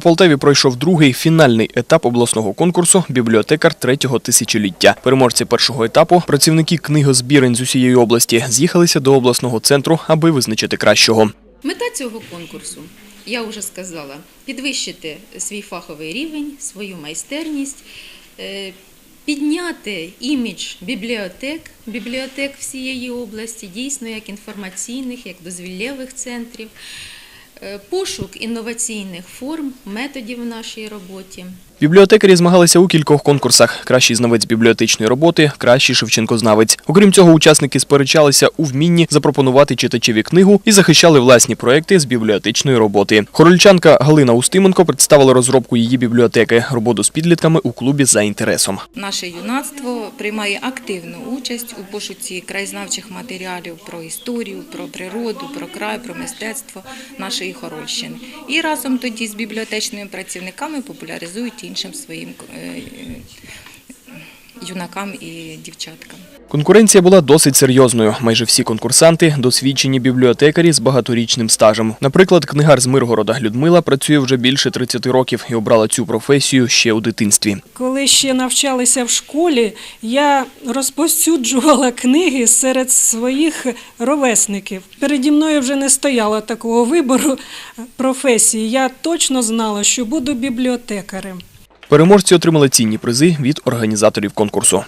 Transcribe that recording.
У Полтаві пройшов другий фінальний етап обласного конкурсу Бібліотекар третього тисячоліття. Переможці першого етапу, працівники книгозбірень з усієї області, з'їхалися до обласного центру, аби визначити кращого. Мета цього конкурсу, я вже сказала, підвищити свій фаховий рівень, свою майстерність, е, підняти імідж бібліотек, бібліотек всієї області, дійсно як інформаційних, як дозвіллєвих центрів, пошук інноваційних форм, методів в нашій роботі. Бібліотекарі змагалися у кількох конкурсах: кращий знавець бібліотечної роботи, кращий шевченкознавець. Окрім цього, учасники сперечалися у вмінні запропонувати читачеві книгу і захищали власні проекти з бібліотечної роботи. Хорольчанка Галина Устименко представила розробку її бібліотеки, роботу з підлітками у клубі за інтересом. Наше юнацтво приймає активну участь у пошуці краєзнавчих матеріалів про історію, про природу, про край, про мистецтво нашої Хорольщини. І разом тоді з бібліотечними працівниками популяризують іншим своїм е, юнакам і дівчаткам. Конкуренція була досить серйозною. Майже всі конкурсанти досвідчені бібліотекарі з багаторічним стажем. Наприклад, книгар з Миргорода Людмила працює вже більше 30 років і обрала цю професію ще у дитинстві. Коли ще навчалися в школі, я розповсюджувала книги серед своїх ровесників. Переді мною вже не стояло такого вибору професії. Я точно знала, що буду бібліотекарем. Переможці отримали цінні призи від організаторів конкурсу.